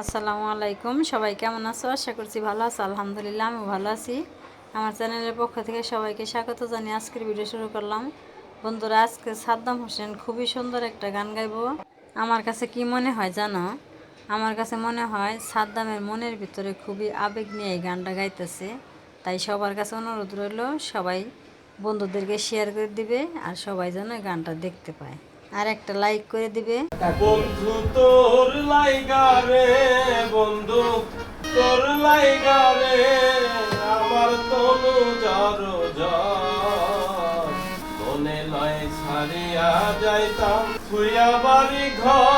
আসসালামু আলাইকুম। সবাই কেমন আছো? আশা করছি ভালো আছো। আলহামদুলিল্লাহ আমি ভালো আছি। আমার চ্যানেলের পক্ষ থেকে সবাইকে স্বাগত জানিয়ে আজকের ভিডিও শুরু করলাম। বন্ধুরা, আজকে সাদ্দাম হোসেন খুবই সুন্দর একটা গান গাইবো। আমার কাছে কি মনে হয় জানো? আমার কাছে মনে হয় সাদ্দামের মনের ভিতরে খুবই আবেগ নিয়ে এই গানটা গাইতেছে। তাই সবার কাছে অনুরোধ রইল, সবাই বন্ধুদেরকে শেয়ার করে দিবে আর সবাই যেন গানটা দেখতে পায়। আর একটা লাইক করে দিবে। বন্ধু, তোর লাইগা রে, বন্ধু, তোর লাইগা রে, আমার তনু জর মনে লয় ছাড়িয়া যাইতাম ফুয়া বাড়ি ঘর।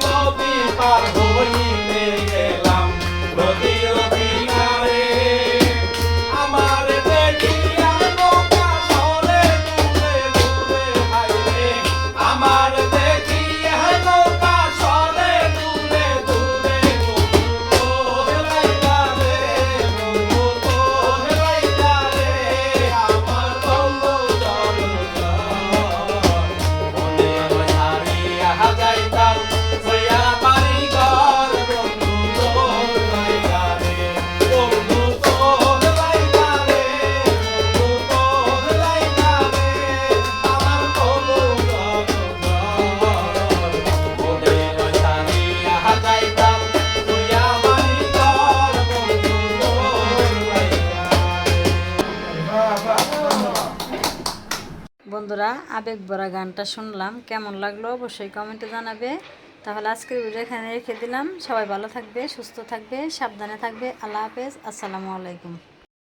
আমার বন্ধুরা, আবেগ ভরা গানটা শুনলাম। কেমন লাগল অবশ্যই কমেন্টে জানাবে। তাহলে আজকের ভিডিও এখানে রেখে দিলাম। সবাই ভালো থাকবে, সুস্থ থাকবে, সাবধানে থাকবে। আল্লাহ হাফেজ। আসসালামু আলাইকুম।